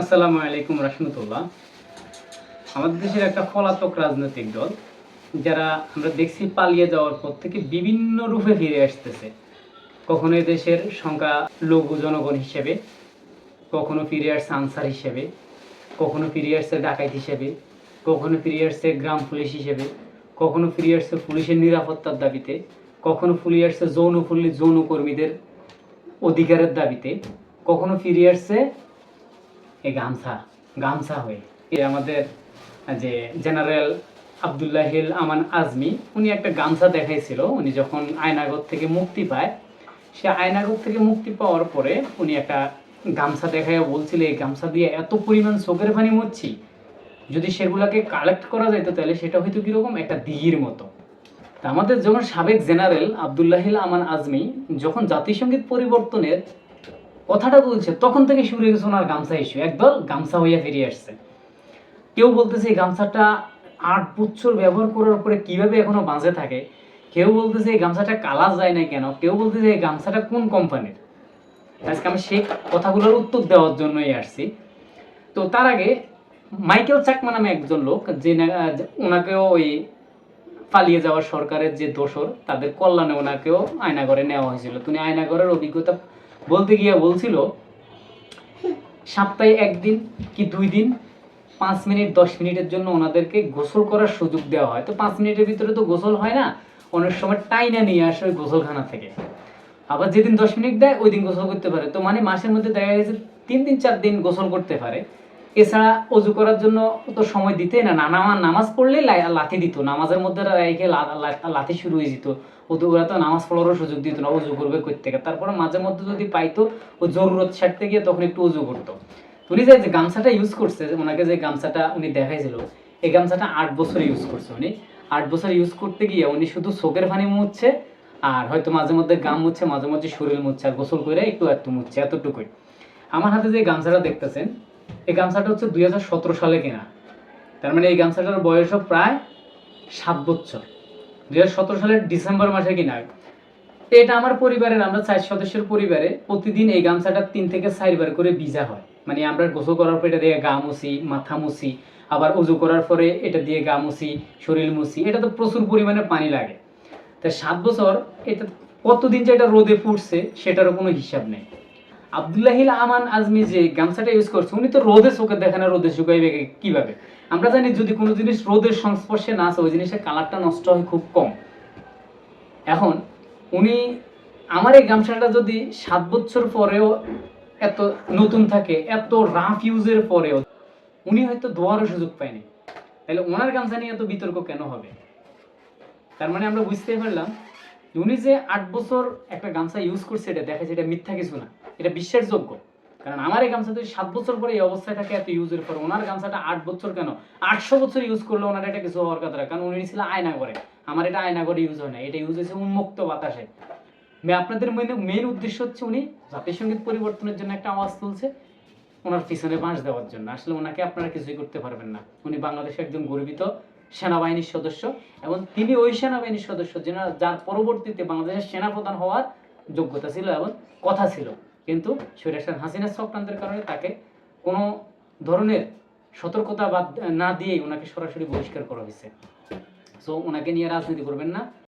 আসসালামু আলাইকুম রহমতুল্লাহ। আমাদের দেশের একটা পলাতক রাজনৈতিক দল, যারা আমরা দেখছি পালিয়ে যাওয়ার পর থেকে বিভিন্ন রূপে ফিরে আসতেছে। কখনো দেশের সংখ্যা লঘু জনগণ হিসেবে, কখনো ফিরে আসছে আনসার হিসেবে, কখনো ফিরে আসছে ডাকাইত হিসেবে, কখনো ফিরে আসছে গ্রাম পুলিশ হিসেবে, কখনো ফিরে আসছে পুলিশের নিরাপত্তার দাবিতে, কখনো ফিরে আসছে যৌন পুলিশ যৌন কর্মীদের অধিকারের দাবিতে, কখনো ফিরে আসছে এই গামছা গামছা হয়ে। আমাদের, যে জেনারেল আবদুল্লাহিল আমান আজমি, উনি একটা গামছা দেখাইছিল, উনি যখন আয়নাগর থেকে মুক্তি পায়, সে আয়নাগর থেকে মুক্তি পাওয়ার পরে উনি একটা গামছা দেখাইয়া বলছিল, এই গামছা দিয়ে এত পরিমাণ চোখের পানি মরছি যদি সেগুলোকে কালেক্ট করা যেত তাহলে সেটা হয়তো কীরকম একটা দিঘির মতো। আমাদের যখন সাবেক জেনারেল আবদুল্লাহিল আমান আজমি যখন জাতিসংগীত পরিবর্তনের কথাটা বলছে, তখন থেকে শুরু হয়ে গেছে ওনার গামছা ইস্যু একদল গামছা হইয়া ফিরে আসছে। কেউ বলতেছে এই গামছাটা আট বছর ব্যবহার করার পরে কীভাবে এখনও বাঁচে থাকে? কেউ বলতেছে এই গামছাটা কালার যায় না কেন? কেউ বলতেছে এই গামছাটা কোন কোম্পানির? আজকে আমি সেই কথাগুলোর উত্তর দেওয়ার জন্যই আসছি। তো তার আগে মাইকেল চাকমা নামে একজন লোক যে ওনাকেও ওই পালিয়ে যাওয়া সরকারের যে দোষর, তাদের কল্যাণে ওনাকেও আয়নাগরে নেওয়া হয়েছিল। তুমি আয়নাগরের অভিজ্ঞতা বলতে গিয়ে বলছিল, সপ্তাহে একদিন কি দুই দিন? পাঁচ মিনিট, দশ মিনিটের জন্য ওনাদেরকে গোসল করার সুযোগ দেওয়া হয়। তো পাঁচ মিনিটের ভিতরে তো গোসল হয় না, অনেক সময় টাইনা নিয়ে আসে ওই গোসলখানা থেকে। আবার যেদিন দশ মিনিট দেয়, ওই দিন গোসল করতে পারে। তো মানে মাসের মধ্যে দেখা গেছে তিন দিন, চার দিন গোসল করতে পারে। এছাড়া অজু করার জন্য তো সময় দিতে না। না, নামা নামাজ পড়লে লাথি দিত নামাজের মধ্যে লা- লাথি শুরু হয়ে যেত ওদের ওরা তো নামাজ পড়ারও সুযোগ দিত। না অজু করবে থেকে তারপরে মাঝে মধ্যে যদি পাইতো ও জরুরত ছাড়তে গিয়ে তখন একটু অজু করতো উনি যে গামছাটা ইউজ করছে ওনাকে যে গামছাটা উনি দেখাইছিল এই গামছাটা আট বছর ইউজ করছে উনি আট বছর ইউজ করতে গিয়ে উনি শুধু চোখের পানি মুছছে আর হয়তো মাঝে মধ্যে গাম মুছছে মাঝে মধ্যে শরীর মুছছে আর গোসল করে একটু একটু মুছছে এতটুকুই আমার হাতে যে গামছাটা দেখতেছেন এই গামছাটা হচ্ছে দুই সালে কেনা। তার মানে এই গামছাটার বয়সও প্রায় সাত বছর। দুই সালের ডিসেম্বর মাসে কিনা। এটা আমার পরিবারের, আমরা চার সদস্যের পরিবারে প্রতিদিন এই গামছাটা তিন থেকে চারবার করে ভিজা হয়। মানে আমরা গোসল করার পর এটা দিয়ে গা মুছি, মাথা মুছি, আবার উজু করার পরে এটা দিয়ে গা মুছি, শরীর মুছি, এটা তো প্রচুর পরিমাণে পানি লাগে। তা সাত বছর, এটা কতদিন যে এটা রোদে ফুটছে সেটারও কোনো হিসাব নেই। আবদুল্লাহিল আমান আজমি যে গামছাটা ইউজ করছে, উনি তো রোদে চোখে দেখে না রোদে শুকাইবে কীভাবে? আমরা জানি যদি কোনো জিনিস রোদের সংস্পর্শে না আসে, ওই জিনিসের কালারটা নষ্ট হয় খুব কম। এখন উনি আমার এই গামছাটা যদি সাত বছর পরেও এত নতুন থাকে, এত রাফ ইউজের পরেও, উনি হয়তো দোয়ারও সুযোগ পায়নি। তাহলে ওনার গামছা নিয়ে এত বিতর্ক কেন হবে? তার মানে আমরা বুঝতে পারলাম উনি যে আট বছর একটা গামছা ইউজ করছে, এটা দেখা যায় এটা মিথ্যা কিছু না। এটা বিশ্বাসযোগ্য। কারণ আমার এই গামছা যদি সাত বছর পরে এই অবস্থায় থাকে, এত ইউজের পর ওনার গামছাটা আট বছর কেন? আটশো বছর ইউজ করলে ওনার এটা কিছু হওয়ার কথা কারণ উনি ছিল আয়না করে আমার এটা আয়না করে ইউজ হয় না এটা ইউজ হয়েছে উন্মুক্ত বাতাসে। আপনাদের মেন উদ্দেশ্য হচ্ছে উনি জাতিসংগীত পরিবর্তনের জন্য একটা আওয়াজ তুলছে, ওনার পিছনে বাঁশ দেওয়ার জন্য। আসলে ওনাকে আপনারা কিছুই করতে পারবেন না। উনি বাংলাদেশের একজন গর্বিত সেনাবাহিনীর সদস্য এবং তিনি ওই সেনাবাহিনীর সদস্য যেনা যার পরবর্তীতে বাংলাদেশের সেনাপ্রধান হওয়ার যোগ্যতা ছিল এবং কথা ছিল। কিন্তু স্বৈরাচার হাসিনা চক্রান্তের কারণে তাকে কোনো ধরনের সতর্কতা বাদ না দিয়েই ওনাকে সরাসরি বহিষ্কার করা হয়েছে। সো ওনাকে নিয়ে রাজনীতি করবেন না।